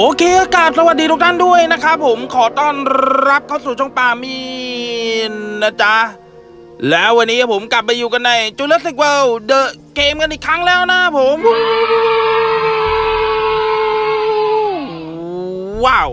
โอเคอากาศสวัสดีทุกท่านด้วยนะครับผมขอต้อนรับเข้าสู่ช่องป่ามีนนะจ๊ะ แล้ววันนี้ผมกลับไปอยู่กันใน Jurassic World The Game กันอีกครั้งแล้วนะผม ว้าว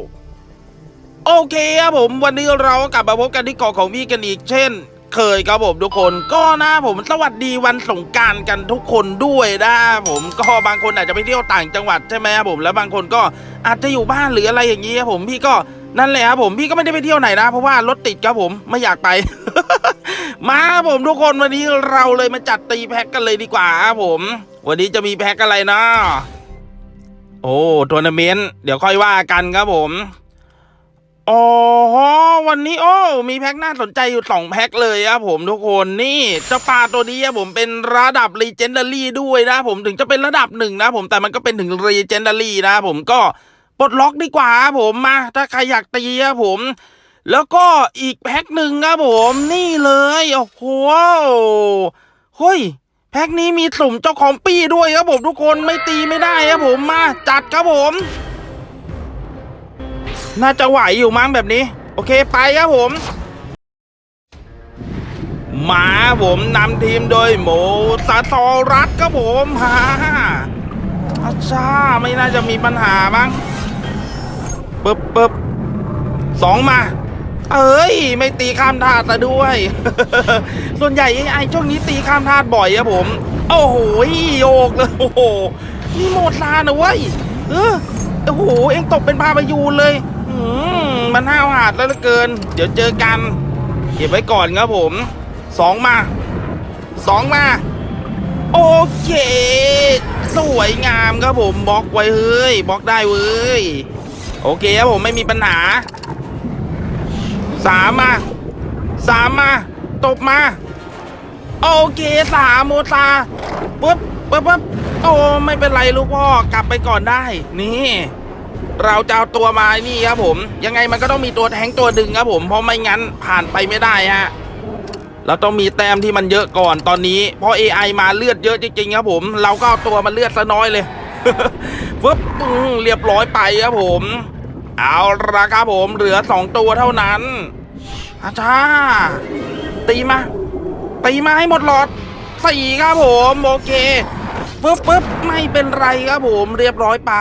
โอเคครับผมวันนี้เรากลับมาพบกันที่เกาะของพี่กันอีกเช่น เคยครับผมทุกคนก็นะผมสวัสดีวันสงกรารกันทุกคนด้วยนะผมก็บางคนอาจจะไปเที่ยวต่างจังหวัดใช่ไหมครับผมแล้วบางคนก็อาจจะอยู่บ้านหรืออะไรอย่างนี้ครับผมพี่ก็นั่นแหละครับผมพี่ก็ไม่ได้ไปเที่ยวไหนนะ เพราะว่ารถติดครับผมไม่อยากไป มาครับผมทุกคนวันนี้เราเลยมาจัดตีแพ็กกันเลยดีกว่าครับผม วันนี้จะมีแพ็กอะไรนะโอ้ทัวร์นาเมนต์เดี๋ยวค่อยว่ากันครับผม อ๋อวันนี้โอ้ มีแพ็คน่าสนใจอยู่สองแพ็คเลยครับผมทุกคนนี่เจ้าปลาตัวนี้ครับผมเป็นระดับ Legendary ด้วยนะผมถึงจะเป็นระดับหนึ่งนะผมแต่มันก็เป็นถึง Legendary นะผมก็ปลดล็อกดีกว่าครับผมมาถ้าใครอยากตีครับผม แล้วก็อีกแพ็คหนึ่งครับผมนี่เลยโอ้โหเฮ้ยแพ็คนี้มีสุ่มเจ้าของปี้ด้วยครับผมทุกคนไม่ตีไม่ได้ครับผมมาจัดครับผม น่าจะไหวอยู่มั้งแบบนี้ โอเคไปครับผม มาผมนำทีมโดยโมซาซอรัสครับผมฮ่าอาชาไม่น่าจะมีปัญหามั้งปึ๊บปึ๊บสองมาเอ้ย ไม่ตีข้ามธาตุซะด้วย ส่วนใหญ่ไอ้ช่วงนี้ตีข้ามธาตุบ่อยครับผม โอ้โหโยกเลยโอ้โหนี่โมดลานะเว้ยเออโอ้โห เอ็งตกเป็นพาพยูนเลย มมันห้าวหาดแล้วเหลือเกิน เดี๋ยวเจอกัน เก็บไว้ก่อนครับผมสองมาสองมา โอเค สวยงามครับผมบล็อกไว้เฮ้ยบล็อกได้เว้ย โอเคครับผมไม่มีปัญหาสามมาสามมา ตบมา โอเคสามโมตาปุ๊บปุ๊บปุ๊บโอ้ไม่เป็นไรลูกพ่อกลับไปก่อนได้ นี่ เราจะเอาตัวมานี่ครับผม ยังไงมันก็ต้องมีตัวแทงตัวดึงครับผมเพราะไม่งั้นผ่านไปไม่ได้ฮะเราต้องมีแต้มที่มันเยอะก่อนตอนนี้ เพราะ AI มาเลือดเยอะจริงๆครับผม เราก็เอาตัวมาเลือดซะน้อยเลยฟึบอืมเรียบร้อยไปครับผม เอาละครับผม เหลือสองตัวเท่านั้นอาชาตีมาตีมาให้หมดหลอดสี่ครับผม โอเคปึ๊บปึ๊บไม่เป็นไรครับผม เรียบร้อยไป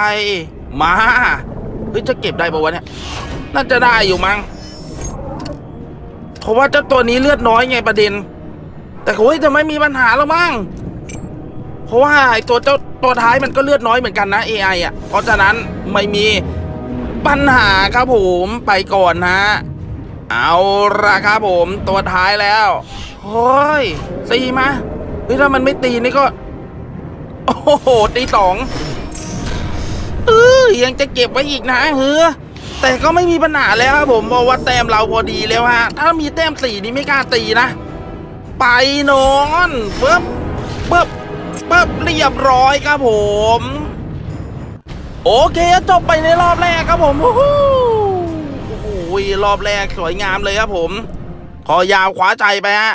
มาเฮ้ยจะเก็บได้ปะวะเนี่ยน่าจะได้อยู่มั้งเพราะว่าเจ้าตัวนี้เลือดน้อยไงประเด็น แต่โอ้ยจะไม่มีปัญหาแล้วมั้งเพราะว่าไอ้ตัวเจ้าตัวท้ายมันก็เลือดน้อยเหมือนกันนะ AI อะ เพราะฉะนั้นไม่มีปัญหาครับผมไปก่อนนะเอาละครับผมตัวท้ายแล้วเฮ้ยตีมาเฮ้ยถ้ามันไม่ตีนี่ก็ โอ้โหตีสอง ยังจะเก็บไว้อีกนะเฮ้อแต่ก็ไม่มีปัญหาแล้วครับผมเพราะว่าแต้มเราพอดีแล้วฮะถ้ามีแต้มสี่นี่ไม่กล้าตีนะ ไปนอนปึ๊บปึ๊บปึ๊บเรียบร้อยครับผม โอเคจบไปในรอบแรกครับผมโอ้โหโอ้โหรอบแรกสวยงามเลยครับผม ขอยาวขวาใจไปฮะ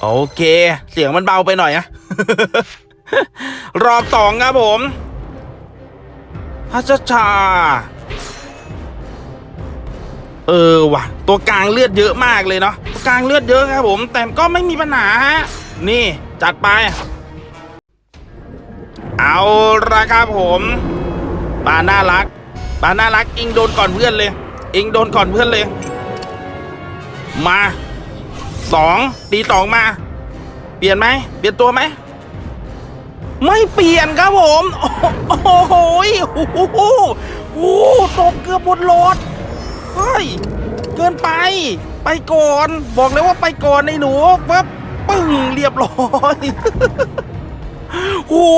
โอเค เสียงมันเบาไปหน่อยอะรอบสองครับผม ฮัชชา เออว่ะ ตัวกลางเลือดเยอะมากเลยเนาะตัวกลางเลือดเยอะครับผม แต่ก็ไม่มีปัญหาฮะ นี่จัดไป เอาละครับผมปาน่ารักปาน่ารักอิงโดนก่อนเพื่อนเลย อิงโดนก่อนเพื่อนเลย มาสองตีสองมา เปลี่ยนไหมเปลี่ยนตัวไหม ไม่เปลี่ยนครับผม โอ้โหโอ้โหโอ้ตกเกือบบนรถเฮ้ย เกินไป ไปก่อน บอกเลยว่าไปก่อนในหนูปั๊บปึ้งเรียบร้อยโอ้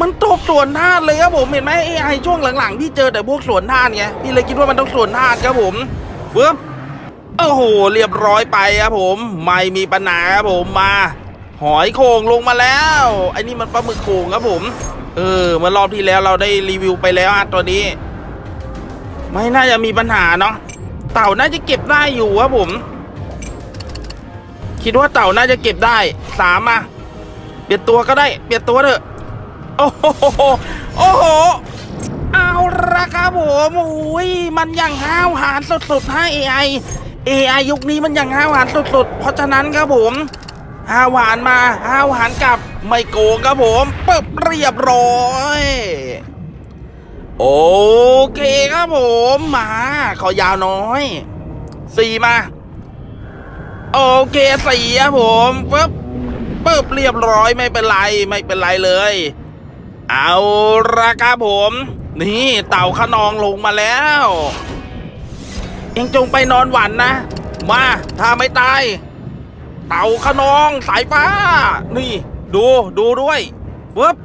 มันตกสวนท่าตุเลยครับผม เห็นไหมไอช่วงหลังๆ พี่เจอแต่พวกสวนท่าตุไง พี่เลยคิดว่ามันต้องสวนท่าตุครับผมเฟิบโอ้โห เรียบร้อยไปครับผม ไม่มีปัญหาครับผมมา หอยโข่งลงมาแล้วไอ้นี่มันปลาหมึกโข่งครับผม เออเมื่อรอบที่แล้วเราได้รีวิวไปแล้วฮะตัวนี้ ไม่น่าจะมีปัญหาเนาะเต่าน่าจะเก็บได้อยู่ครับผม คิดว่าเต่าน่าจะเก็บได้สามมาเปลี่ยนตัวก็ได้เปลี่ยนตัวเถอะโอ้โหโอ้โหเอาละครับผมโอ้ยมันอย่างห้าวหาญสุดๆให้ AI AI ยุคนี้มันอย่างห้าวหาญสุดๆเพราะฉะนั้นครับผม ห้าวหาญมาห้าวหาญกลับ ไม่โกงครับผมปึ๊บเรียบร้อย โอเคครับผมมาขอยาวน้อยสี่มา โอเคสี่ครับผมปึ๊บปึ๊บเรียบร้อยไม่เป็นไรไม่เป็นไรเลย เอาละครับผม นี่เต่าขนองลงมาแล้ว เองจงไปนอนหวันนะ มาถ้าไม่ตาย เต่าขนองสายฟ้า นี่ ดูดูด้วยปึ๊บ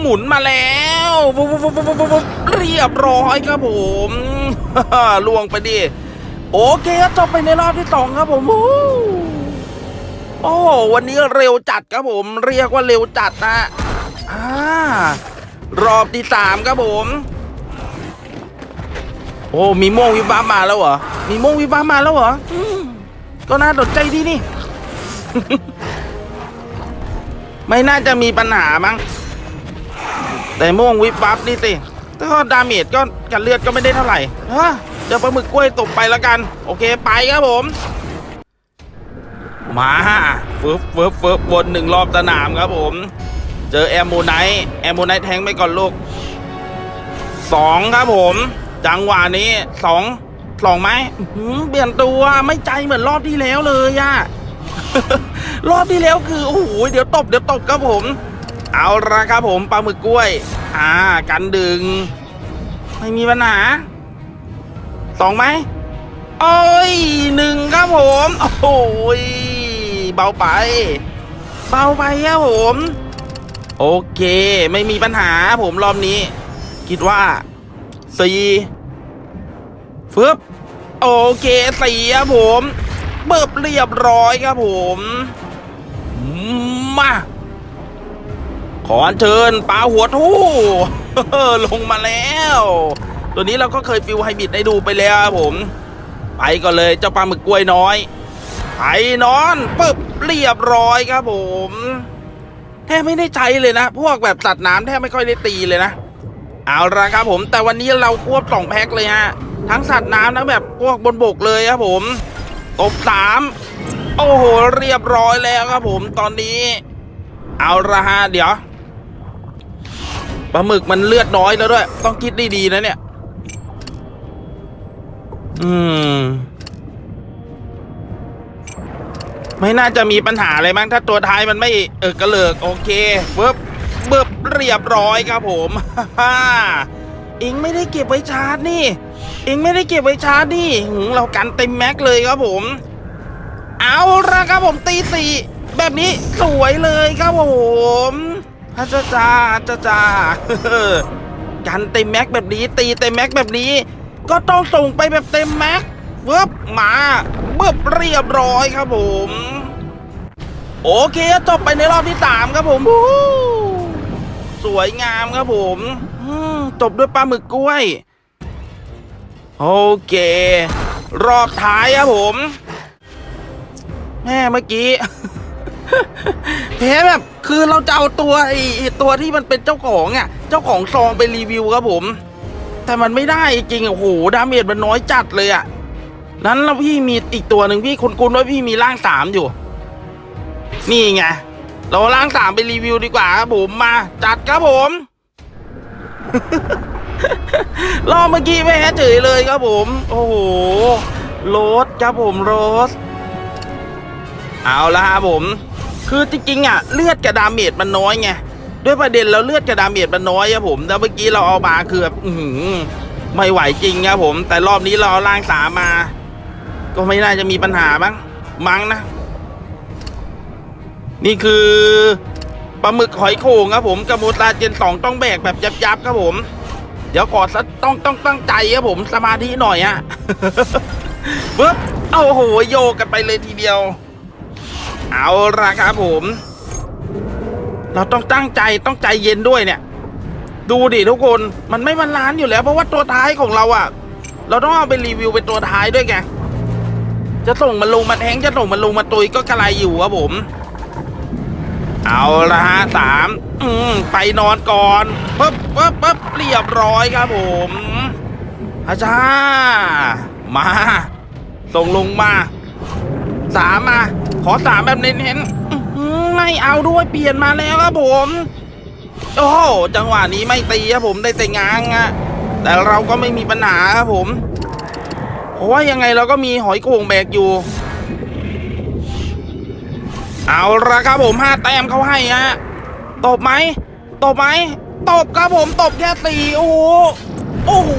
หมุนมาแล้ววุบวุบวุบวุบวุบวุบเรียบร้อยครับผมล่วงไปดิโอเคครับจบไปในรอบที่สองครับผมอู้โอ้วันนี้เร็วจัดครับผม เรียกว่าเร็วจัดนะอ่ารอบที่สามครับผม โอ้มีม่วงวิบวับมาแล้วเหรอมีม่วงวิบวับมาแล้วเหรอก็น่าสนใจดีนี่ ไม่น่าจะมีปัญหามั้ง แต่ม่วงวิบวับนี่สิก็ดาเมจก็กันเลือดก็ไม่ได้เท่าไหร่ฮะเดี๋ยวปลาหมึกกล้วยตกไปแล้วกัน โอเคไปครับผม มาฟึบฟึบฟึบบนหนึ่งรอบสนามครับผม เจอแอมโมไนท์แอมโมไนท์แทงไปก่อนลูกสองครับผม จังหวะนี้สองสองไหมเปลี่ยนตัวไม่ใจเหมือนรอบที่แล้วเลยอะ รอบที่แล้วคือโอ้โหเดี๋ยวตบเดี๋ยวตบครับผม เอาละครับผมปลาหมึกกล้วย อ่า กันดึง ไม่มีปัญหาสองไหมโอ้ยหนึ่งครับผม โอ้ยเบาไป เบาไปครับผม โอเค ไม่มีปัญหาผมรอบนี้ คิดว่าสี่ฟึบโอเคสี่ครับผม เบิบเรียบร้อยครับผมมาขอเชิญปลาหัวทู่ลงมาแล้ว ตัวนี้เราก็เคยฟิวไฮบริดได้ดูไปแล้วครับผม ไปก่อนเลยเจ้าปลาหมึกกล้วยน้อยไปนอนปึ๊บเรียบร้อยครับผม แทบไม่ได้ใช้เลยนะ พวกแบบสัตว์น้ำแทบไม่ค่อยได้ตีเลยนะ เอาละครับผม แต่วันนี้เราควบสองแพ็คเลยฮะทั้งสัตว์น้ำทั้งแบบพวกบนบกเลยครับผม ตบสามโอ้โห เรียบร้อยแล้วครับผมตอนนี้ เอาละฮะเดี๋ยวปลาหมึกมันเลือดน้อยแล้วด้วย ต้องคิดดีๆนะเนี่ย อืม ไม่น่าจะมีปัญหาอะไรมั้งถ้าตัวท้ายมันไม่เออกระเลิก โอเคเบิบเบิบเรียบร้อยครับผมฮ่าอิงไม่ได้เก็บไว้ชาร์จนี่ เองไม่ได้เก็บไว้ชาร์จนี่หืมเรากันเต็มแม็กเลยครับผม เอาละครับผมตีสี่แบบนี้สวยเลยครับผมอาจาจาอาจาจากันเต็มแม็กแบบนี้ ตีเต็มแม็กแบบนี้ ก็ต้องส่งไปแบบเต็มแม็กเบิบมาเบิบเรียบร้อยครับผม โอเคจบไปในรอบที่สามครับผมสวยงามครับผมจบด้วยปลาหมึกกล้วย โอเค รอบท้ายครับผม แม่เมื่อกี้แพ้แบบคือเราจะเอาตัวไอ้ตัวที่มันเป็นเจ้าของอะ เจ้าของซองไปรีวิวครับผม แต่มันไม่ได้จริงๆโอ้โหดาเมจมันน้อยจัดเลยอะนั้นเราพี่มีอีกตัวหนึ่งพี่คุณคุณว่าพี่มีร่างสามอยู่ นี่ไงเราร่างสามไปรีวิวดีกว่าครับผมมา จัดครับผม รอบเมื่อกี้ไม่เฉยเลยครับผม โอ้โหโรสครับผมโรส เอาละครับผม คือจริงๆอะ เลือดกับดาเมจมันน้อยไงด้วยประเด็นเราเลือดกับดาเมจมันน้อยครับผมแล้วเมื่อกี้เราเอามาคือแบบไม่ไหวจริงครับผม แต่รอบนี้เราเอาล่างสามมาก็ไม่น่าจะมีปัญหาบ้างมั้งนะ นี่คือปลาหมึกหอยโข่งครับผมกับโมตาเจนสองต้องแบกแบบยับๆครับผม เดี๋ยวขอต้องต้องตั้งใจครับผมสมาธิหน่อยอะปึ๊บโอ้โหโยกกันไปเลยทีเดียว เอาละครับผม เราต้องตั้งใจต้องใจเย็นด้วยเนี่ย ดูดิทุกคนมันไม่มันล้านอยู่แล้ว เพราะว่าตัวท้ายของเราอะเราต้องเอาไปรีวิวเป็นตัวท้ายด้วยไงจะส่งมันลงมาแทงจะส่งมันลงมาตุยก็กระไรอยู่ครับผม เอาละฮะสาม อืมไปนอนก่อนปึ๊บปึ๊บปึ๊บเรียบร้อยครับผมอาจารย์มา ส่งลงมาสามมา ขอสามแบบเน้นๆไม่เอาด้วยเปลี่ยนมาแล้วครับผม โอ้จังหวะนี้ไม่ตีครับผมได้แต่งางอะแต่เราก็ไม่มีปัญหาครับผม เพราะว่ายังไงเราก็มีหอยโข่งแบกอยู่ เอาละครับผมห้าแต้มเขาให้ฮะ ตบไหมตบไหมตบครับผมตบแค่สี่โอ้โหโอ้โห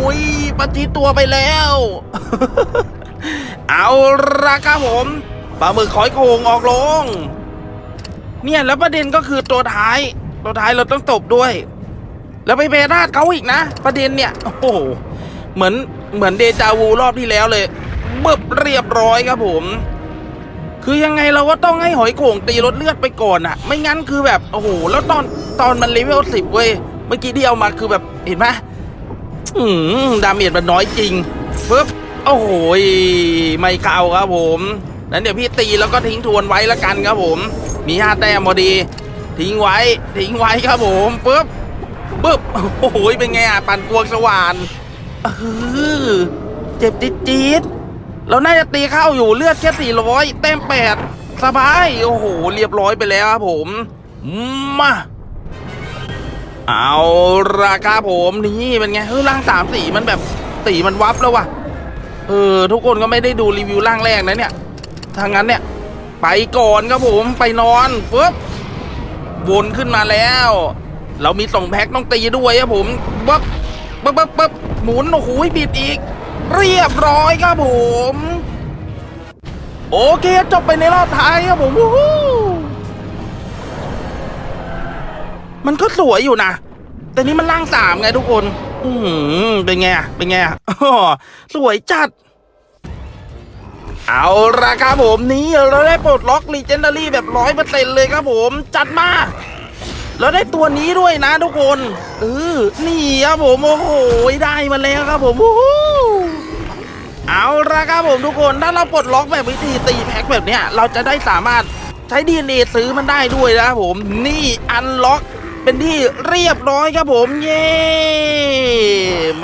ปฏิตัวไปแล้ว เอาละครับผมปลาหมึกหอยโข่งออกลง เนี่ยแล้วประเด็นก็คือตัวท้าย ตัวท้ายเราต้องตบด้วย แล้วไปเบราดเขาอีกนะ ประเด็นเนี่ย โอ้โหเหมือนเหมือนเดจาวูรอบที่แล้วเลยเบิบเรียบร้อยครับผม คือยังไงเราก็ต้องให้หอยโข่งตีรถเลือดไปก่อนอะไม่งั้นคือแบบโอ้โหแล้วตอนตอนมันเลเวลสิบเว้ยเมื่อกี้ที่เอามาคือแบบเห็นไหมอืมดาเมจมันน้อยจริงปึ๊บโอ้โหไม่เข้าครับผมนั้นเดี๋ยวพี่ตีแล้วก็ทิ้งทวนไว้ล้วกันครับผม มีห้าแต้มพอดี ทิ้งไว้ ทิ้งไว้ครับผมปึ๊บปึ๊บโอ้โหเป็นไงอะปั่นกวงสว่านเออเจ็บจี๊ดจี๊ด เราน่าจะตีเข้าอยู่เลือดแค่สี่ร้อยแต้มแปดสบาย โอ้โห เรียบร้อยไปแล้วครับผม มา เอาราคาผมนี่เป็นไง เฮ้ยร่างสามสีมันแบบสีมันวับแล้วว่ะเออ ทุกคนก็ไม่ได้ดูรีวิวร่างแรกนะเนี่ยทางนั้นเนี่ย ไปก่อนครับผมไปนอนปึ๊บวนขึ้นมาแล้ว เรามีสองแพ็คต้องตีด้วยครับผมปึ๊บปึ๊บปึ๊บปึ๊บหมุนโอ้โหบิดอีก เรียบร้อยครับผม โอเคจบไปในรอบท้ายครับผมมันก็สวยอยู่นะ แต่นี่มันล่างสามไงทุกคน อืมเป็นไง เป็นไงอะอ้อสวยจัด เอาละครับผมนี่เราได้ปลดล็อกลีเจนดารี่แบบร้อยเปอร์เซ็นต์เลยครับผม จัดมาเราได้ตัวนี้ด้วยนะทุกคน เออ นี่ครับผม โอ้โห ได้มาแล้วครับผม เอาละครับผมทุกคนถ้าเราปลดล็อกแบบวิธีตีแพ็คแบบเนี้ยเราจะได้สามารถใช้ดีเอซื้อมันได้ด้วยนะครับผมนี่อันล็อกเป็นที่เรียบร้อยครับผมเย้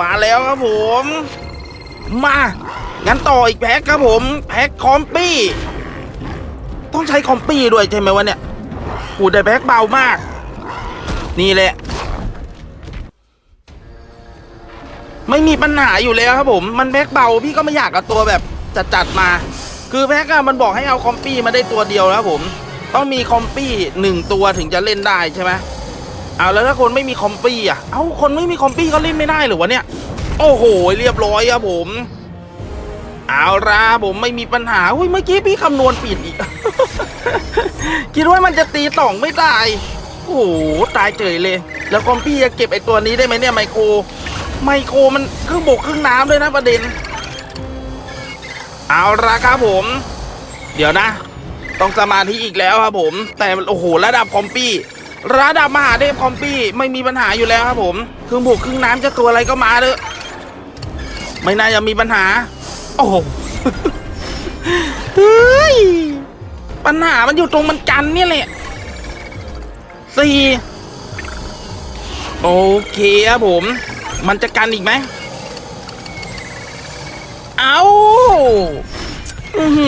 มาแล้วครับผม มางั้นต่ออีกแพ็คครับผมแพ็คคอมปี้ต้องใช้คอมปี้ด้วยใช่ไหมวะเนี่ยโหแต่แพ็คเบามาก นี่แหละ ไม่มีปัญหาอยู่แล้วครับผม มันแพ็คเบาพี่ก็ไม่อยากเอาตัวแบบจัดๆมา คือแพ็คอะมันบอกให้เอาคอมปี้มาได้ตัวเดียวแล้วผม ต้องมีคอมปี้หนึ่งตัวถึงจะเล่นได้ใช่ไหมเอาแล้วถ้าคนไม่มีคอมปี้อะเอาคนไม่มีคอมปี้ก็เล่นไม่ได้หรือวะเนี่ย โอ้โห เรียบร้อยครับผม เอาละผมไม่มีปัญหาอุ้ยเมื่อกี้พี่คำนวณผิดอีก คิดว่ามันจะตีสองไม่ตายโอ้โห ตายเฉยเลย แล้วคอมพี่จะเก็บไอตัวนี้ได้ไหมเนี่ยไมโคร ไมโครมันครึ่งบกครึ่งน้ำด้วยนะประเด็น เอาละครับผม เดี๋ยวนะ ต้องสมาธิอีกแล้วครับผม แต่โอ้โหระดับคอมปี้ ระดับมหาเทพคอมปี้ไม่มีปัญหาอยู่แล้วครับผมครึ่งบกครึ่งน้ำจะตัวอะไรก็มาเถอะไม่น่าจะมีปัญหา โอ้โหเฮ้ยปัญหามันอยู่ตรงมันกันเนี่ยแหละสี่โอเคครับผม มันจะกันอีกไหม เอาอืออ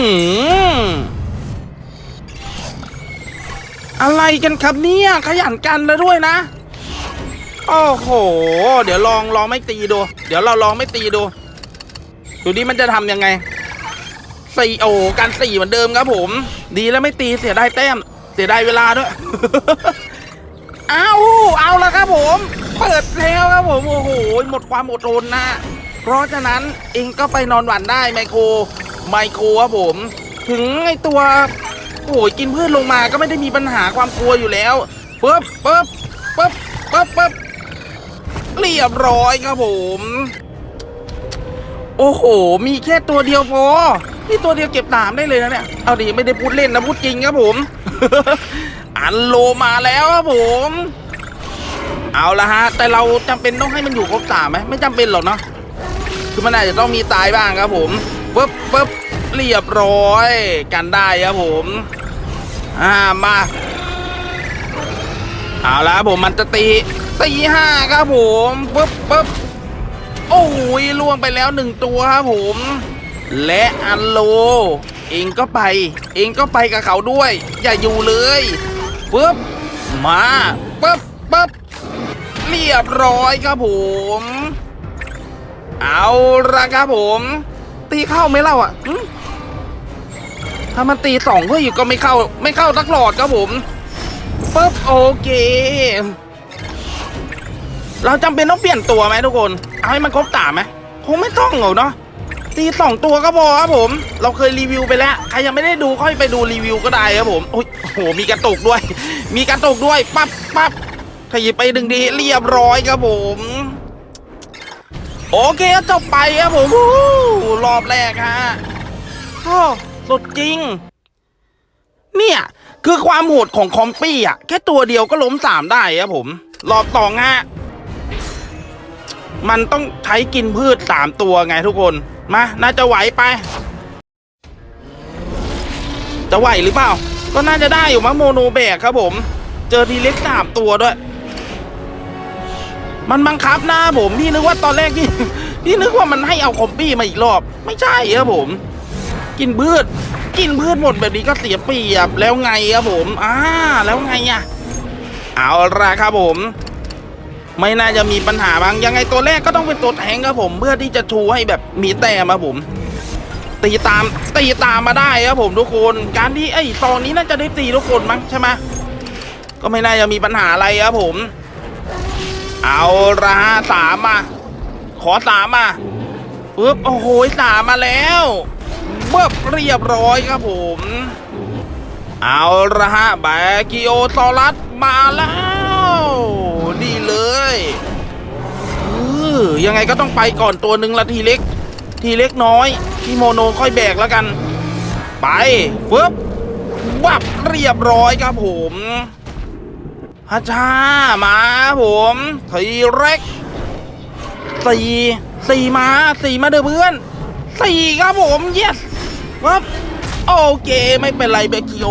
อะไรกันครับเนี่ย ขยันกันแล้วด้วยนะ โอ้โห เดี๋ยวลองลองไม่ตีดู เดี๋ยวเราลองไม่ตีดู ดูดิมันจะทำยังไงสี่โอ้การสี่เหมือนเดิมครับผม ดีแล้วไม่ตีเสียได้แต้ม เสียได้เวลาด้วย เอาเอาละครับผม เปิดแล้วครับผมโอ้โหหมดความอดทนนะ เพราะฉะนั้นเองก็ไปนอนหวันได้ไมโครไมโครครับผม ถึงไอตัวโอ้ยกินพืชลงมาก็ไม่ได้มีปัญหาความกลัวอยู่แล้วปึ๊บปึ๊บปึ๊บปึ๊บปึ๊บเรียบร้อยครับผม โอ้โห มีแค่ตัวเดียวพอนี่ตัวเดียวเก็บตามได้เลยนะเนี่ย เอาดีไม่ได้พูดเล่นนะพูดจริงครับผม อันโลมาแล้วครับผม เอาละฮะ แต่เราจำเป็นต้องให้มันอยู่ครบสามไหมไม่จำเป็นหรอกเนาะคือมันอาจจะต้องมีตายบ้างครับผมปึ๊บปึ๊บเรียบร้อย กันได้ครับผมอ่ามาเอาละครับผมมันจะตีตีห้าครับผมปึ๊บปึ๊บโอ้ยล่วงไปแล้วหนึ่งตัวครับผม และอันโล เองก็ไป เองก็ไปกับเขาด้วย อย่าอยู่เลยปึ๊บมาปึ๊บปึ๊บ รียบร้อยครับผม เอาละครับผม ตีเข้าไหมเล่าอะถ้ามันตีสองก็อยู่ก็ไม่เข้า ไม่เข้าสักหลอดครับผมปึ๊บโอเค เราจำเป็นต้องเปลี่ยนตัวไหมทุกคน เอาให้มันครบตามไหมคงไม่ต้องเหรอเนาะตีสองตัวก็พอครับผม เราเคยรีวิวไปแล้ว ใครยังไม่ได้ดูค่อยไปดูรีวิวก็ได้ครับผม โอ้โอ้โหมีกระตุกด้วย มีกระตุกด้วย ปั๊บปั๊บ ขยิบไปดึงดีเรียบร้อยครับผม โอเคจบไปครับผมรอบแรกฮะโอ้สุดจริง เนี่ยคือความโหดของคอมปี้อะ แค่ตัวเดียวก็ล้มสามได้ครับผม รอบสองฮะ มันต้องใช้กินพืชสามตัวไงทุกคน มา น่าจะไหวไป จะไหวหรือเปล่า ก็น่าจะได้อยู่มั้งโมโนแบกครับผม เจอทีเล็กสามตัวด้วย มันบังคับหน้าผมพี่นึกว่าตอนแรกพี่พี่นึกว่ามันให้เอาคอมปี้มาอีกรอบ ไม่ใช่ครับผม กินพืชกินพืชหมดแบบนี้ก็เสียเปรียบแล้วไงครับผมอ่าแล้วไงอะเอาละครับผม ไม่น่าจะมีปัญหาบ้างยังไงตัวแรกก็ต้องเป็นตัวแทงครับผม เพื่อที่จะชูให้แบบมีแต้มครับผม ตีตามตีตามมาได้ครับผมทุกคน การที่ไอ้ตอนนี้น่าจะได้ตีทุกคนมั้งใช่ไหมก็ไม่น่าจะมีปัญหาอะไรครับผม เอาละฮะสามมา ขอสามมาปึ๊บโอ้โหสามมาแล้วเบิบเรียบร้อยครับผม เอาละฮะแบกิโอซอรัสมาแล้วนี่เลยเออยังไงก็ต้องไปก่อนตัวหนึ่งละทีเล็ก ทีเล็กน้อย ทีโมโนค่อยแบกแล้วกัน ไปฟึบวับเรียบร้อยครับผม ฮัชามาผมทีเล็กสี่สี่มาสี่มาเด้อเพื่อนสี่ครับผม yes วับโอเคไม่เป็นไรเบกิโอ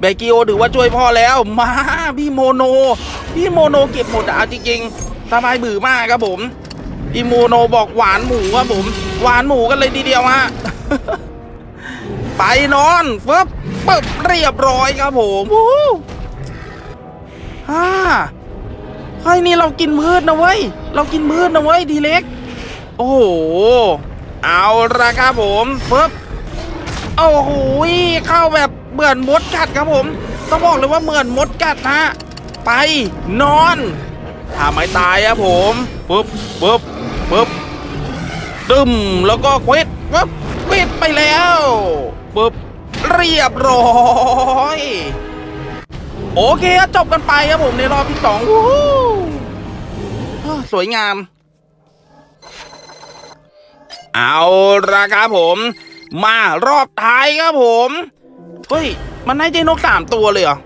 เบกิโอถือว่าช่วยพ่อแล้วมาพี่โมโนพี่โมโนเก็บหมดอะจริงๆสบายบือมากครับผมพี่โมโนบอกหวานหมูครับผม หวานหมูกันเลยทีเดียวฮะไปนอนฟึบปึ๊บเรียบร้อยครับผม ฮ่าเฮ้ยนี่เรากินมืดนะเว้ย เรากินมืดนะเว้ยดีเล็ก โอ้โห เอาละครับผมปึ๊บโอ้โหเข้าแบบเหมือนมดกัดครับผม ต้องบอกเลยว่าเหมือนมดกัดนะไปนอนถ้าไม่ตายครับผมปึ๊บปึ๊บปึ๊บดึมแล้วก็ควิดปึ๊บควิดไปแล้วปึ๊บเรียบร้อย โอเคจบกันไปครับผมในรอบที่สองวู้ฮู้อ้อสวยงาม เอาละครับผม มารอบท้ายครับผม เฮ้ย มันให้เจนกสามตัวเลยเหรอ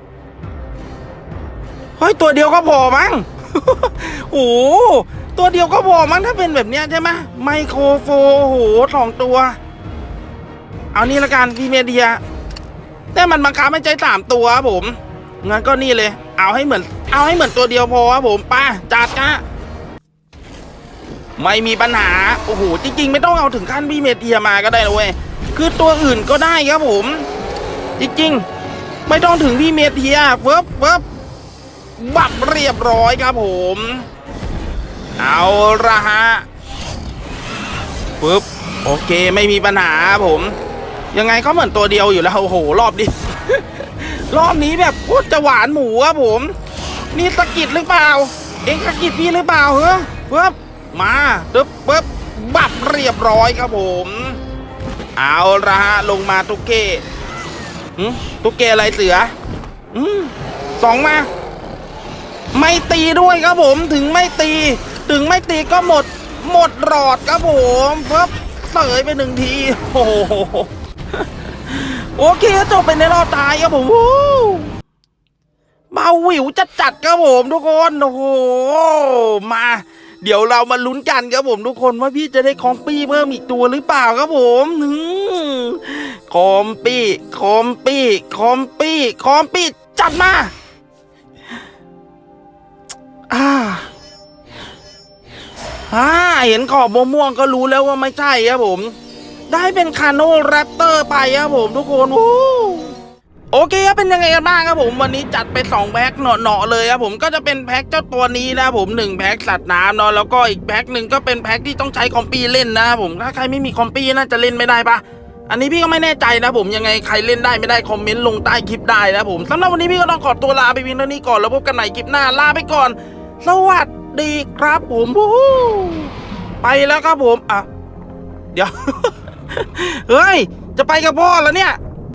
เฮ้ย ตัวเดียวก็พอมั้งโอ้ตัวเดียวก็พอมั้งถ้าเป็นแบบเนี้ยใช่ไหมไมโครโฟโหสองตัว เอานี่ละกันพีเมเดีย แต่มันบังคับให้ใจสามตัวครับผม งั้นก็นี่เลย เอาให้เหมือน เอาให้เหมือนตัวเดียวพอครับผมป้าจัดนะไม่มีปัญหา โอ้โห จริง ๆ ไม่ต้องเอาถึงขั้นพี่เมเทียมาก็ได้นะเว้ย คือตัวอื่นก็ได้ครับผม จริง ๆ ไม่ต้องถึงพี่เมเทียเฟิบเฟิบบักเรียบร้อยครับผม เอาละฮะปึ๊บ โอเค ไม่มีปัญหาครับผม ยังไงเขาเหมือนตัวเดียวอยู่แล้ว โอ้โห รอบนี้ รอบนี้แบบโคตรจะหวานหมูครับผม นี่สะกิดหรือเปล่า เองสะกิดพี่หรือเปล่าเหรอปึ๊บมาตึ๊บปึ๊บบับเรียบร้อยครับผม เอาละฮะลงมาตุกเก้ตุกเก้อะไรเสืออสองมา ไม่ตีด้วยครับผมถึงไม่ตี ถึงไม่ตีก็หมด หมดหลอดครับผมปึ๊บเสยไปหนึ่งทีโอ้ โอเคจบไปในรอบตายครับผมวู้เบาวิวจัดจัดครับผมทุกคนโอ้โหมา เดี๋ยวเรามาลุ้นกันครับผมทุกคนว่าพี่จะได้คอมปี้เพิ่มอีกตัวหรือเปล่าครับผมอืมคอมปี้คอมปี้คอมปี้คอมปี้จัดมาอ่าอ่าเห็นขอบม่วงก็รู้แล้วว่าไม่ใช่ครับผม ได้เป็นคาโนแรปเตอร์ไปครับผมทุกคนวูโอเคครับเป็นยังไงกันบ้างครับผมวันนี้จัดไป2แพ็คเหนาะๆเลยครับผมก็จะเป็นแพ็คเจ้าตัวนี้นะครับผมหนึ่งแพ็คสัตว์น้ำเนาะแล้วก็อีกแพ็คหนึ่งก็เป็นแพ็คที่ต้องใช้คอมปีเล่นนะครับผมถ้าใครไม่มีคอมปีน่าจะเล่นไม่ได้ปะอันนี้พี่ก็ไม่แน่ใจนะผมยังไงใครเล่นได้ไม่ได้คอมเมนต์ลงใต้คลิปได้นะผมสำหรับวันนี้พี่ก็ต้องขอตัวลาไปเพียงเท่านี้ก่อนแล้วพบกันใหม่คลิปหน้าลาไปก่อน สวัสดีครับผมวู้ฮู้ไปแล้วครับผมอะเดี๋ยว เฮ้ย จะไปกับพ่อแล้วเนี่ย